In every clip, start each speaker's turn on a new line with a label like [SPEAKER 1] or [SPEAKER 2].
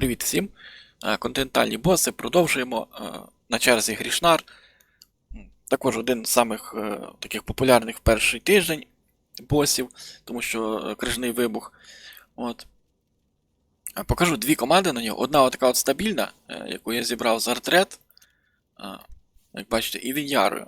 [SPEAKER 1] Привіт всім! Е, Континентальні боси. Продовжуємо е, на черзі Грішнар. Також один з самих е, таких популярних в перший тиждень босів, тому що крижний вибух. От. Покажу дві команди на нього. Одна така от стабільна, яку я зібрав з Артрет. Як бачите, і Вінярою.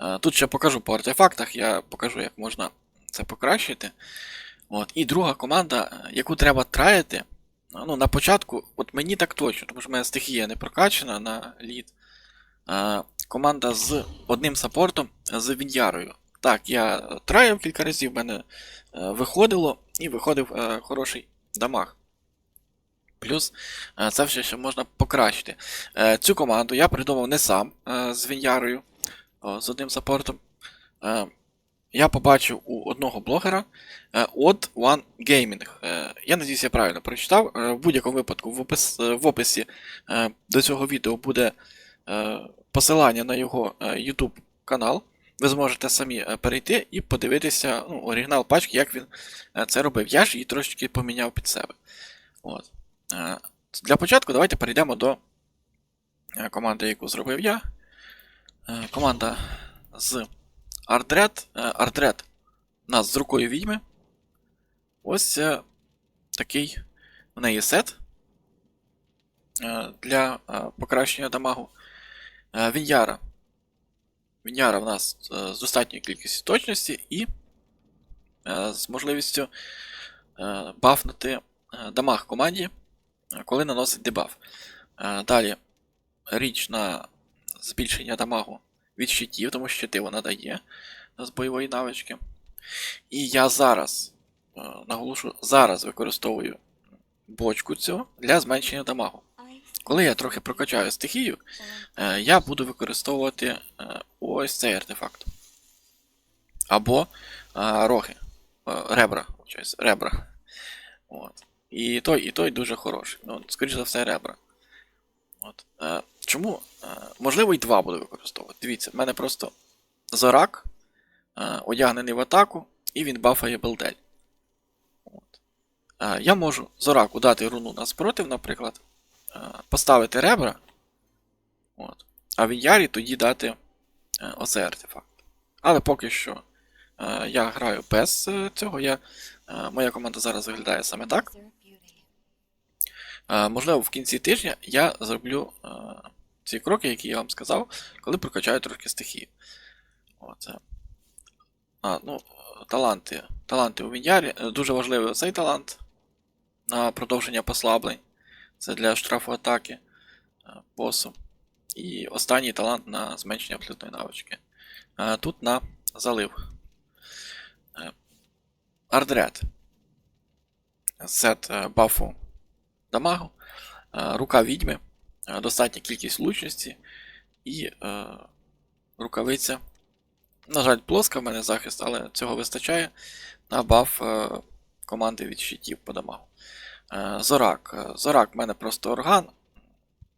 [SPEAKER 1] Е, Тут ще покажу по артефактах, я покажу, як можна це покращити. От. І друга команда, яку треба траяти. Ну, на початку, от мені так точно, тому що мене стихія не прокачана на лід. Е, команда з одним саппортом з Вінярою. Так, я траяв кілька разів, в мене е, виходило і виходив е, хороший дамаг. Плюс е, це все ще можна покращити. Е, цю команду я придумав не сам е, з Вінярою, о, з одним саппортом. Е, я побачив у одного блогера е, Odd One Gaming. Е, Я надіюсь, я правильно прочитав. Е, В будь-якому випадку в, опис, в описі до цього відео буде посилання на його YouTube канал. Ви зможете самі перейти і подивитися ну, оригінал пачки, як він це робив. Я ж її трошечки поміняв під себе. От. Для початку давайте перейдемо до команди, яку зробив я. Команда з Ардред. Е, Ардред нас з рукою відьми. Ось е, такий в неї сет е, для покращення дамагу. Віньяра. Віньяра в нас з достатньою кількістю точності і з можливістю бафнути дамаг команді, коли наносить дебаф. Далі річ на збільшення дамагу від щитів, тому що щити вона дає з бойової навички. І я зараз, е, наголошу, зараз використовую бочку цю для зменшення дамагу. Коли я трохи прокачаю стихію, е, я буду використовувати е, ось цей артефакт. Або роги. Ребра. ребра. От. І той, і той дуже хороший. Ну, скоріш за все, ребра. От. Чому? Е, можливо, і два буду використовувати. Дивіться, в мене просто зорак, е, одягнений в атаку, і він бафає белдель. От. Е, я можу зораку дати руну на спротив, наприклад, поставити ребра. От. А в Інярі тоді дати оцей артефакт. Але поки що я граю без цього. Я, моя команда зараз виглядає саме так. Е, Можливо, в кінці тижня я зроблю е, ці кроки, які я вам сказав, коли прокачаю трохи стихії. От, е. А, ну, таланти. Таланти у Вінярі. Е, Дуже важливий цей талант на продовження послаблень. Це для штрафу атаки босу. І останній талант на зменшення абсолютної навички. Тут на залив. Ардред. Сет бафу дамагу, е, рука відьми, е, достатня кількість лучності і е, рукавиця. На жаль, плоска в мене захист, але цього вистачає на баф команди від щитів по дамагу. Зорак. Зорак в мене просто орган.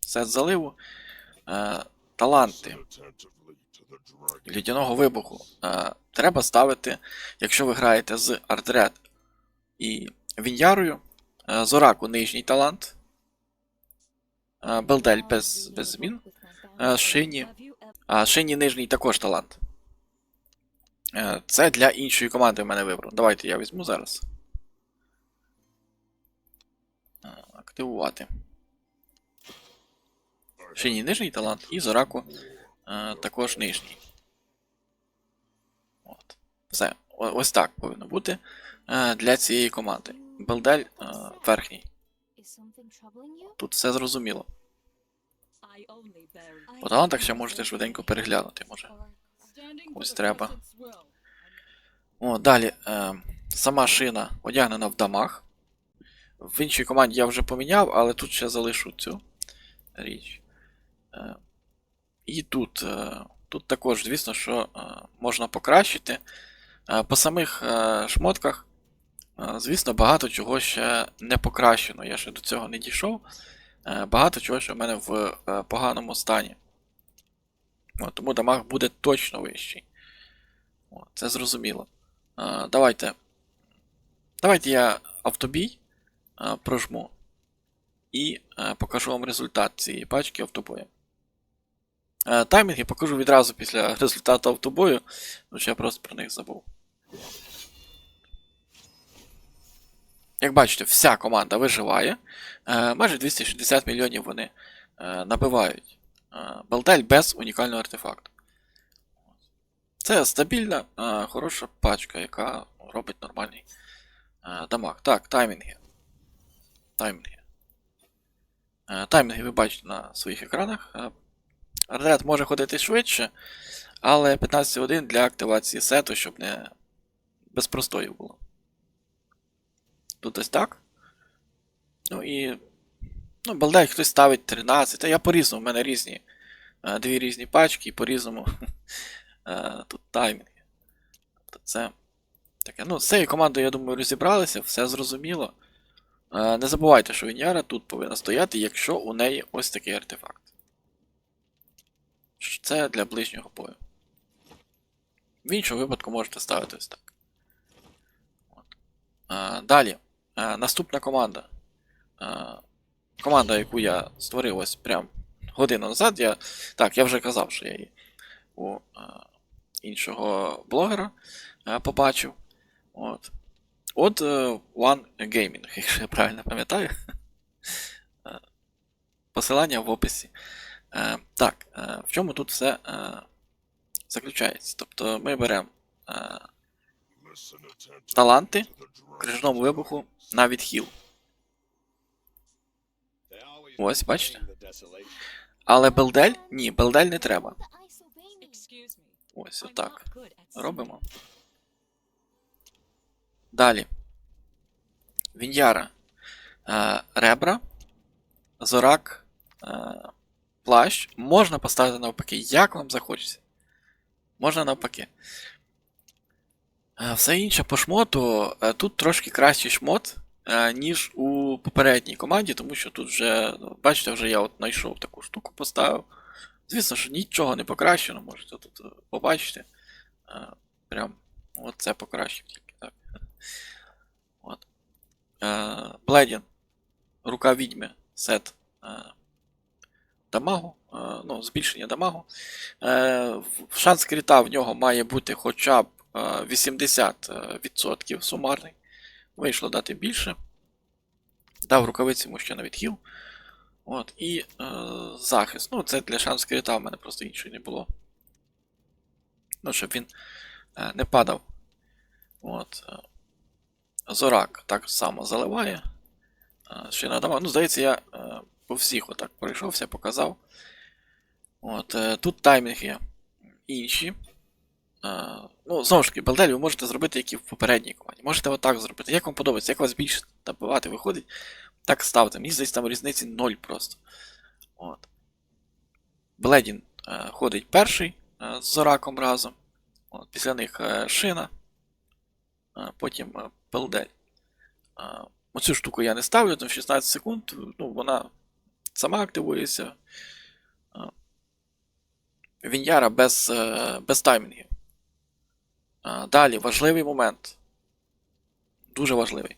[SPEAKER 1] Сет заливу. Таланти лідяного вибуху. Треба ставити, якщо ви граєте з Ардред і Вінярою. Е, Зораку нижній талант. Е, Белдель без, без змін. Е, Шині. Шині нижній також талант. Це для іншої команди в мене вибрав. Давайте я візьму зараз. Активувати. Шині нижній талант і Зораку також нижній. От. Все. Ось так повинно бути для цієї команди. Белдель е, верхній. Тут все зрозуміло. По талантах ще можете швиденько переглянути, може.
[SPEAKER 2] Ось треба.
[SPEAKER 1] О, далі. Е, сама шина одягнена в дамаг. В іншій команді я вже поміняв, але тут ще залишу цю річ. Е, і тут. Е, тут також, звісно, що е, можна покращити. Е, по самих е, шмотках, звісно, багато чого ще не покращено. Я ще до цього не дійшов. Е, багато чого ще в мене в е, поганому стані. Тому дамаг буде точно вищий. Це зрозуміло. Е, давайте. Давайте я автобій е, прожму. і е, покажу вам результат цієї пачки автобою. Е, Таймінги покажу відразу після результату автобою, що я просто про них забув. Як бачите, вся команда виживає. Е, майже 260 мільйонів вони е, набивають. Белдель без унікального артефакту. Це стабільна, е, хороша пачка, яка робить нормальний дамаг. Так, таймінги. Таймінги. Таймінги ви бачите на своїх екранах. Е, Ред може ходити швидше, але 15.1 для активації сету, щоб не без простоїв було. Тут ось так. Ну і. Ну, балдай хтось ставить 13. Та я по-різному, в мене різні. е, Дві різні пачки, і по-різному. е, Тут таймінги. Тобто це. Таке. Ну, з цією командою, я думаю, розібралися, все зрозуміло. Е, Не забувайте, що Віньяра тут повинна стояти, якщо у неї ось такий артефакт. Це для ближнього бою. В іншому випадку можете ставити ось так. От. Е, Далі. Е, Наступна команда. Е, Команда, яку я створив ось прям годину назад. Я... Так, я вже казав, що я її у е, іншого блогера е, побачив. От. От е, One Gaming, якщо я правильно пам'ятаю. Посилання в описі. Так, в чому тут все заключається? Тобто ми беремо таланти крижному вибуху на відхил. Ось, бачите? Але белдель? Ні, белдель не треба. Ось отак. Робимо. Далі. Віньяра. Е, ребра. Зорак. Е, плащ. Можна поставити навпаки, як вам захочеться. Можна навпаки. Е, Все інше по шмоту. е, Тут трошки кращий шмот, е, ніж у попередній команді, тому що тут вже, ну, бачите, вже я от знайшов таку штуку, поставив. Звісно, що нічого не покращено, можете тут побачити. Прям от це покращив тільки, так. От. Бледін. Рука відьми. Сет. Дамагу. Ну, збільшення дамагу. Шанс кріта в нього має бути хоча б 80% сумарний. Вийшло дати більше. Дав рукавиці йому ще на відхил. От, і е, захист. Ну, це для шансу кріта в мене просто іншої не було. Ну, щоб він е, не падав. От. е. Зорак так само заливає. Е, ще надавав. Ну, здається, я е, по всіх отак пройшовся, показав. От, е, тут таймінги інші. Е, ну, знову ж таки, Белдель ви можете зробити, як і в попередній команді. Можете отак зробити. Як вам подобається, як вас більше набивати виходить, так ставте. Мені здається, там різниці 0 просто. От. Бледін е, ходить перший е, з Зораком разом. От, після них е, шина. Е, потім е, Белдель. Е, оцю штуку я не ставлю, там 16 секунд. Ну, вона сама активується. Е, Віньяра без, е, без таймінгів. Далі важливий момент. Дуже важливий.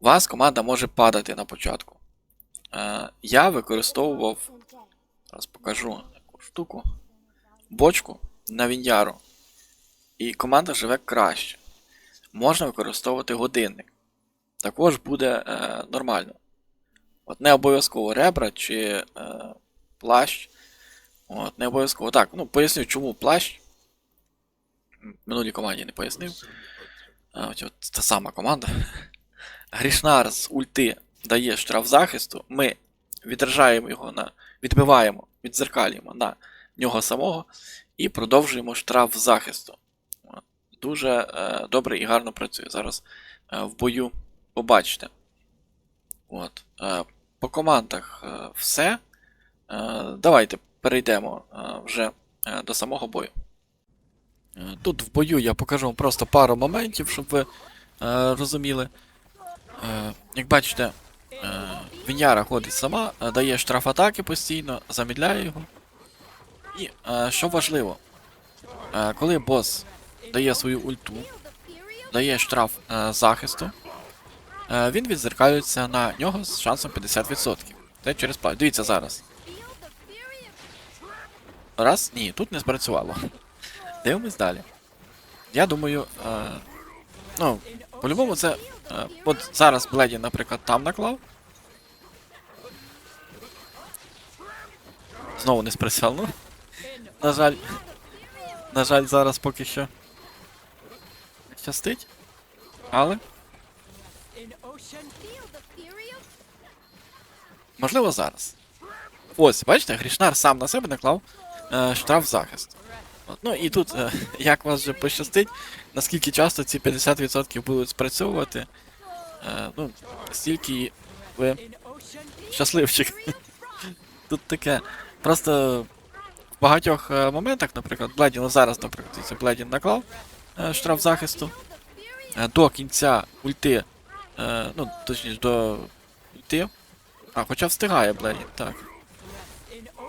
[SPEAKER 1] У вас команда може падати на початку. Я використовував. Зараз покажу таку штуку. Бочку на Віньяру. І команда живе краще. Можна використовувати годинник. Також буде е, нормально. От не обов'язково ребра чи е, плащ. От, не обов'язково. Так, ну поясню, чому плащ. Минулій команді не пояснив. А, от, от та сама команда. Грішнар з ульти дає штраф захисту. Ми відражаємо його на. відбиваємо, відзеркалюємо на нього самого і продовжуємо штраф захисту. Дуже е, добре і гарно працює. Зараз е, в бою побачите. От. Е, по командах е, все. Е, давайте перейдемо е, вже е, до самого бою. Е, Тут в бою я покажу вам просто пару моментів, щоб ви е, розуміли. Е, як бачите, е, Віньяра ходить сама, е, дає штраф атаки постійно, замідляє його. І е, що важливо, е, коли бос дає свою ульту, дає штраф е, захисту, е, він відзеркалюється на нього з шансом 50%. Це через пла. Дивіться зараз. Раз, ні, тут не спрацювало. Дивимось далі. Я думаю, е, ну, по-любому це. Е, от зараз Бледі, наприклад, там наклав. Знову не ну. На жаль. На жаль, зараз поки що. Щастить. Але. Можливо, зараз. Ось, бачите, Грішнар сам на себе наклав е, штраф захист. Ну і тут, е, як вас вже пощастить, наскільки часто ці 50% будуть спрацьовувати. Е, ну, стільки ви щасливчик. Тут таке. Просто в багатьох е, моментах, наприклад, Бледін, ну зараз, наприклад, це Бледін наклав штраф захисту. До кінця ульти, ну, точніше, до ульти. А, хоча встигає Бледін, так.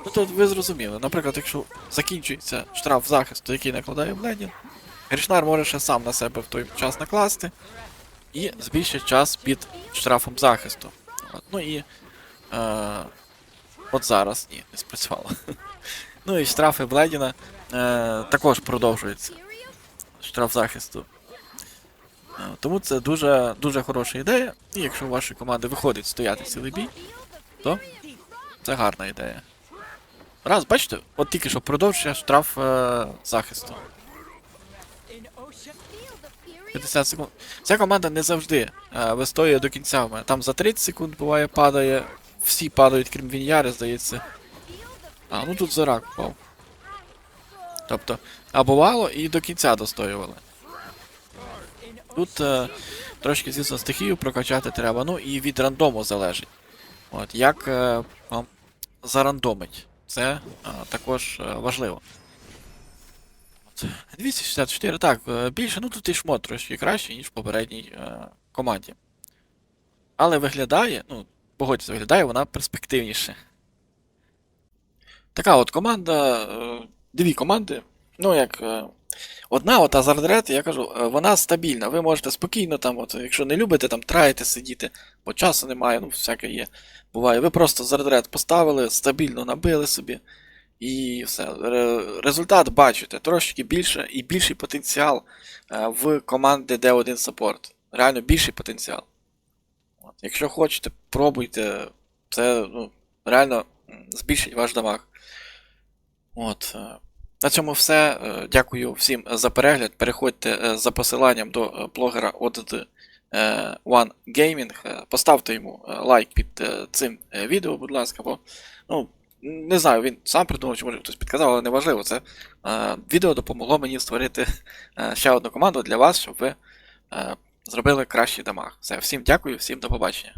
[SPEAKER 1] Ну тут ви зрозуміли. Наприклад, якщо закінчується штраф захисту, який накладає Бледін, Грішнар може ще сам на себе в той час накласти і збільшить час під штрафом захисту. От, ну і. Е, от зараз ні, не спрацювало. ну і штрафи Бледіна е, також продовжуються. Штраф захисту. Е, тому це дуже, дуже хороша ідея. І якщо у вашої команди виходить стояти цілий бій, то це гарна ідея. Раз, бачите, от тільки що продовжує штраф е, захисту. 50 секунд. Ця команда не завжди е, вистоює до кінця. Там за 30 секунд буває падає. Всі падають, крім Віньяри, здається. А, ну тут Зорак впав. Тобто, а бувало і до кінця достоювали. Тут е, трошки, звісно, стихію прокачати треба, ну і від рандому залежить. От, як е, вам зарандомить. Це а, також а, важливо. 264, так, е, більше, ну тут і шмот трошки краще, ніж в попередній а, команді. Але виглядає, ну, погодьтеся, виглядає вона перспективніше. Така от команда, е, дві команди. Ну, як. Е, Одна, от Red, я кажу, е, вона стабільна. Ви можете спокійно там, от, якщо не любите, там траїте сидіти, бо часу немає, ну всяке є. Буває. Ви просто Red поставили, стабільно набили собі. І все. Результат бачите, трошки більше і більший потенціал е, в команди D1 Support. Реально більший потенціал. От. Якщо хочете, пробуйте. Це ну, реально збільшить ваш дамаг. От. На цьому все. Е, Дякую всім за перегляд. Переходьте е, за посиланням до е, блогера е, One Gaming. Поставте йому лайк під цим відео, будь ласка, бо ну, не знаю, він сам придумав, чи може хтось підказав, але неважливо. Це відео допомогло мені створити ще одну команду для вас, щоб ви зробили кращий дамаг. Все, всім дякую, всім до побачення.